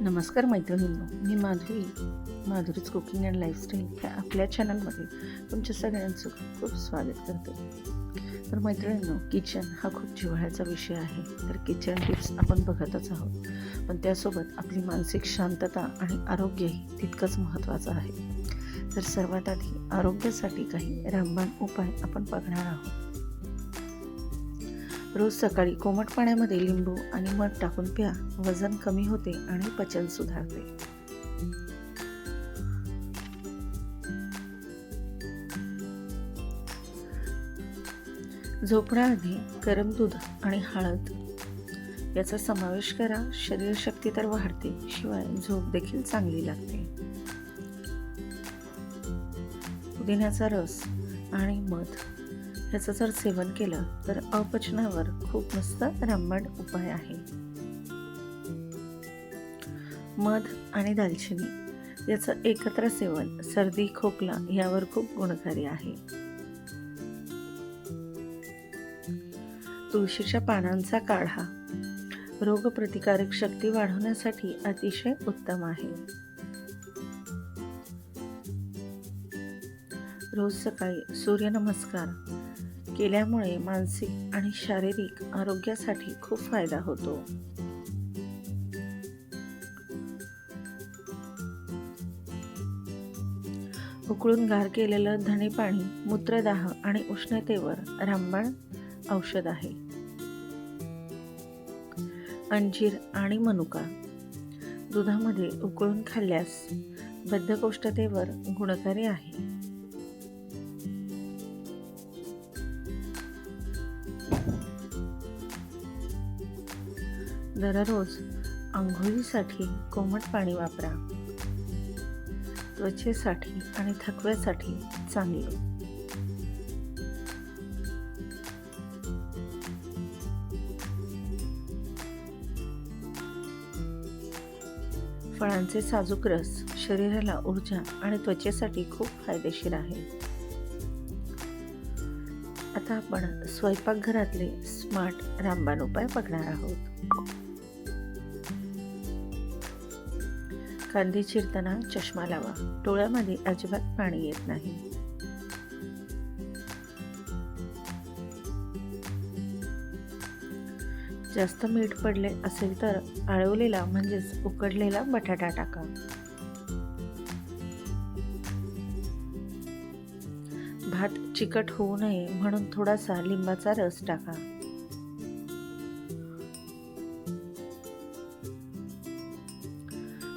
नमस्कार मैत्रिणींनो मी माधुरी माधुरीच कुकिंग अँड लाईफस्टाईल ह्या आपल्या चॅनलमध्ये तुमच्या सगळ्यांचं खूप खूप स्वागत करते. तर मैत्रिणींनो किचन हा खूप जिव्हाळ्याचा विषय आहे तर किचन टिप्स आपण बघतच आहोत. पण त्यासोबत आपली मानसिक शांतता आणि आरोग्यही तितकंच महत्त्वाचं आहे. तर सर्वात आधी आरोग्यासाठी काही रामबाण उपाय आपण बघणार आहोत. रोज सकाळी कोमट पाण्यामध्ये लिंबू आणि मध टाकून प्या. वजन कमी होते आणि पचन सुधारते. झोपण्याआधी गरम दूध आणि हळद. याचा समावेश करा. शरीरशक्ती तर वाढते शिवाय झोप देखील चांगली लागते. पुदिन्याचा रस आणि मध. ह्याचं जर सेवन केलं तर अपचनावर खूप मस्त रामबाण उपाय आहे. मध आणि दालचिनी याचं एकत्र सेवन सर्दी खोकला यावर खूप गुणकारी आहे. तुळशीच्या पानांचा काढा रोगप्रतिकारक शक्ती वाढवण्यासाठी अतिशय उत्तम आहे. रोज सकाळी सूर्यनमस्कार केल्यामुळे मानसिक आणि शारीरिक आरोग्यासाठी खूप फायदा होतो. उकळून गार केलेलं धणे पाणी मूत्रदाह आणि उष्णतेवर रामबाण औषध आहे. अंजीर आणि मनुका. दुधामध्ये उकळून खाल्ल्यास बद्धकोष्ठतेवर गुणकारी आहे. दररोज आंघोळीसाठी कोमट पाणी वापरा. त्वचेसाठी आणि थकव्यासाठी चांगले. फळांचे साजूक रस शरीराला ऊर्जा आणि त्वचेसाठी खूप फायदेशीर आहे. आता आपण स्वयंपाकघरातले स्मार्ट रामबाण उपाय बघणार आहोत. कांदी चिरताना चष्मा लावा. डोळ्यामध्ये अजिबात पाणी येत नाही. जास्त मीठ पडले असेल तर आळवलेला म्हणजेच उकडलेला बटाटा टाका. चिकट होऊ नये म्हणून थोडासा लिंबाचा रस टाका.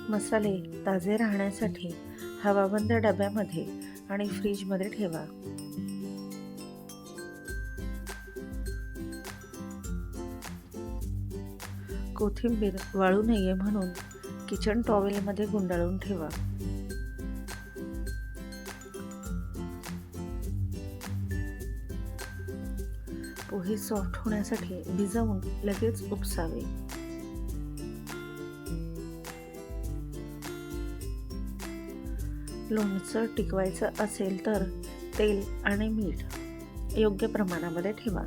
मसाले ताजे राहण्यासाठी हवाबंद डब्यामध्ये आणि फ्रीजमध्ये ठेवा. कोथिंबीर वाळू नये म्हणून किचन टॉवेलमध्ये गुंडाळून ठेवा. पोहे सॉफ्ट होण्यासाठी भिजवून लगेच उपसावे. लोणचं टिकवायचं असेल तर तेल आणि मीठ योग्य प्रमाणामध्ये ठेवा.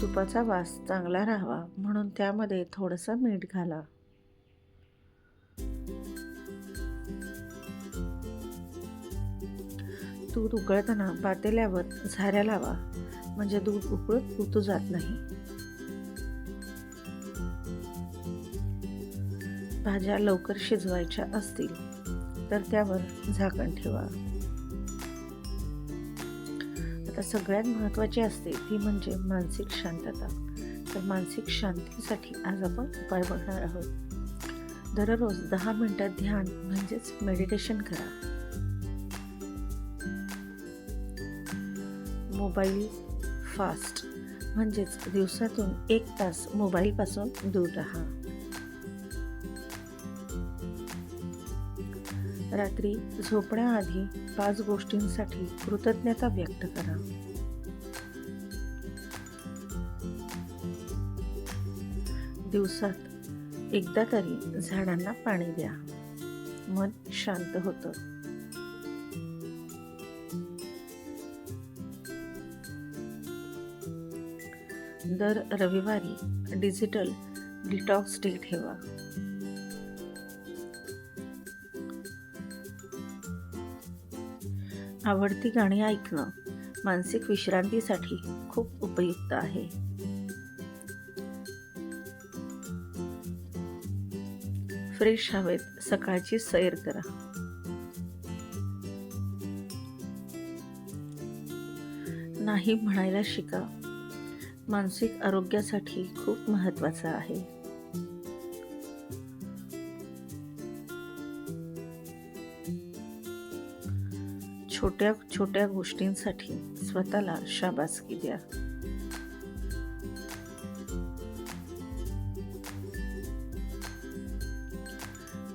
तुपाचा वास चांगला राहावा म्हणून त्यामध्ये थोडंसं मीठ घाला. दूध उकळताना पातेल्यावर झाऱ्या लावा. म्हणजे दूध उकळत उतू जात नाही. भाज्या लवकर शिजवायच्या असतील तर त्यावर झाकण ठेवा. आता सगळ्यात महत्त्वाची असते ती म्हणजे मानसिक शांतता. तर मानसिक शांतीसाठी आज आपण उपाय बघणार आहोत. दररोज दहा मिनिटात ध्यान म्हणजेच मेडिटेशन करा. मोबाईल फास्ट म्हणजेच दिवसातून एक तास मोबाईलपासून दूर राहा. रात्री झोपण्याआधी पाच गोष्टींसाठी कृतज्ञता व्यक्त करा. दिवसात एकदा तरी झाडांना पाणी द्या. मन शांत होतं. दर रविवारी डिजिटल डिटॉक्स डे ठेवा. आवडती गाणी ऐकणं मानसिक विश्रांतीसाठी खूप उपयुक्त आहे. फ्रेश हवेत सकाळची सैर करा. नाही म्हणायला शिका. मानसिक आरोग्यासाठी खूप महत्त्वाचं आहे. छोट्या छोट्या गोष्टींसाठी स्वतःला शाबासकी द्या.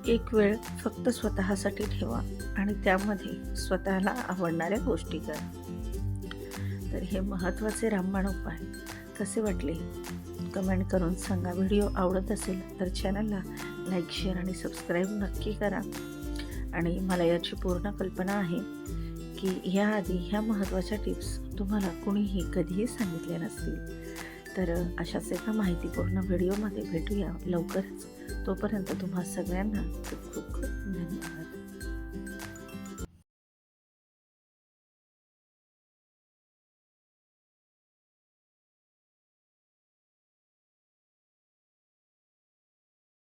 एक वेळ फक्त स्वतःसाठी ठेवा आणि त्यामध्ये स्वतःला आवडणाऱ्या गोष्टी करा. तर हे महत्त्वाचे रामबाण उपाय. कसे वाटले? कमेंट करून सांगा. व्हिडिओ आवडत असेल तर चॅनलला लाईक शेअर आणि सबस्क्राईब नक्की करा. आणि मला याची पूर्ण कल्पना आहे की ह्याआधी ह्या महत्त्वाच्या टिप्स तुम्हाला कुणीही कधीही सांगितल्या नसतील. तर अशाच एका माहितीपूर्ण व्हिडिओमध्ये भेटूया लवकरच. तोपर्यंत तुम्हा सगळ्यांना खूप खूप धन्यवाद.